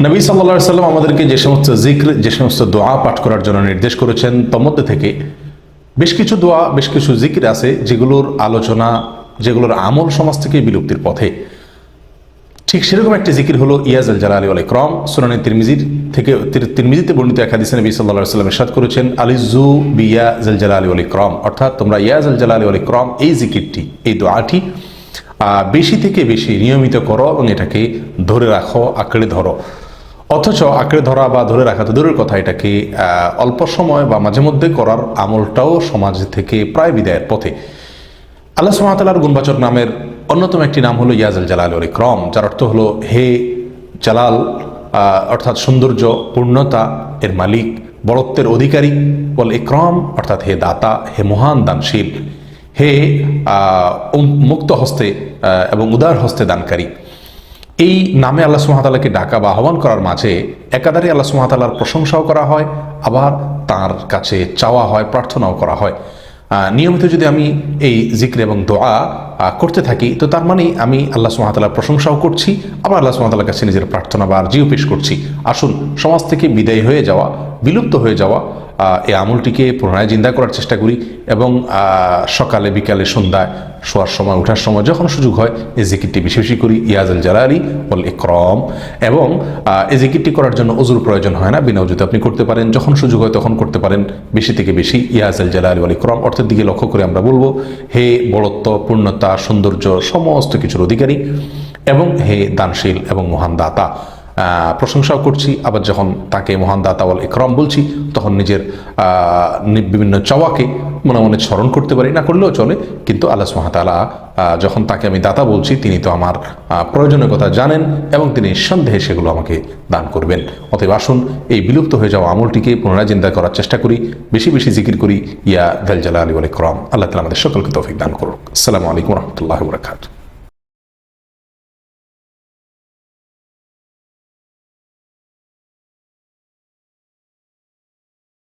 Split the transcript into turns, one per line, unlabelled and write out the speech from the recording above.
নবী সাল্লা সাল্লাম আমাদেরকে যে সমস্ত জিক্র, যে সমস্ত দোয়া পাঠ করার জন্য নির্দেশ করেছেন, তার মধ্যে থেকে বেশ কিছু দোয়া, বেশ কিছু জিকির আছে যেগুলোর আলোচনা, যেগুলোর আমল সমাজ থেকে বিলুপ্তির পথে। ঠিক সেরকম একটি জিকির হলো ইয়াজ আল জালালি আল ইকরম, সুনানি তিরমিজির থেকে, তির- তিরমিজিতে বর্ণিত এক হাদিসে নবী আলাইহি সাল্লাম ইরশাদ করেছেন আলিজু বিয়া জাল জালালি আল ইকরম। অর্থাৎ তোমরা ইয়াজ আল জালালি আল ইকরম, এই জিকিরটি, এই দোয়াটি বেশি থেকে বেশি নিয়মিত করো এবং এটাকে ধরে রাখো, আঁকড়ে ধরো। অথচ আঁকড়ে ধরা বা ধরে রাখা তো দূরের কথা এটাকে অল্প সময় বা মাঝে মধ্যে করার আমলটাও সমাজ থেকে প্রায় বিদায়ের পথে? আল্লাহ সুমাতালার গুণবাচক নামের অন্যতম একটি নাম হলো ইয়াজ আল জালাল আল ইকরম, যার অর্থ হলো হে জালাল অর্থাৎ সৌন্দর্য, পূর্ণতা, এর মালিক বড়ত্বের অধিকারী বল ইকরম, অর্থাৎ হে দাতা, হে মহান দানশীল, হে মুক্ত হস্তে এবং উদার হস্তে দানকারী। এই নামে আল্লাহ সুহাতালাকে ডাকা বা আহ্বান করার মাঝে একাধারে আল্লাহ সুহাতালার প্রশংসাও করা হয়, আবার তার কাছে চাওয়া হয়, প্রার্থনাও করা হয়। নিয়মিত যদি আমি এই জিক্র এবং দোয়া করতে থাকি। তো তার মানে আমি আল্লাহ সুহাতালার প্রশংসাও করছি, আবার আল্লাহ সুহাতালার কাছে নিজের প্রার্থনা বা আর্জিও পেশ করছি। আসুন, সমাজ থেকে বিদায় হয়ে যাওয়া, বিলুপ্ত হয়ে যাওয়া এই আমলটিকে পুনরায় জিন্দা করার চেষ্টা করি এবং সকালে, বিকালে, সন্ধ্যায় শোয়ার সময় ওঠার সময় যখন সুযোগ হয়, এই জিকিরটি বেশি বেশি করি ইয়াজল জালালি বল ইকরম। এবং এই জিকিরটি করার জন্য অজুর প্রয়োজন হয় না, বিনা অজুতে আপনি করতে পারেন, যখন সুযোগ হয় তখন করতে পারেন, বেশি থেকে বেশি ইয়াজল জালালি বল ইকরম। অর্থের দিকে লক্ষ্য করে আমরা বলব, হে বড়ত্ব পূর্ণতা সৌন্দর্য সমস্ত কিছুর অধিকারী এবং হে দানশীল এবং মহান দাতা প্রশংসাও করছি। আবার যখন তাকে মহান দাতাওয়াল ইকরম বলছি, তখন নিজের বিভিন্ন চাওয়াকে মনে মনে স্মরণ করতে পারি। না করলেও চলে, কিন্তু আল্লাহ সুহাতালা যখন তাকে আমি দাতা বলছি, তিনি তো আমার প্রয়োজনীয় কথা জানেন এবং তিনি নিঃসন্দেহে সেগুলো আমাকে দান করবেন। অতএব আসুন, এই বিলুপ্ত হয়ে যাওয়া আমলটিকে পুনরায় চিন্তা করার চেষ্টা করি, বেশি বেশি জিকির করি। ইয়া দাল জালা আলী আলী ক্রম আল্লাহ তালা আমাদের সকলকে তৌফিক দান করুক। আসসালামু আলাইকুম রহমতুল্লাহ বরকাত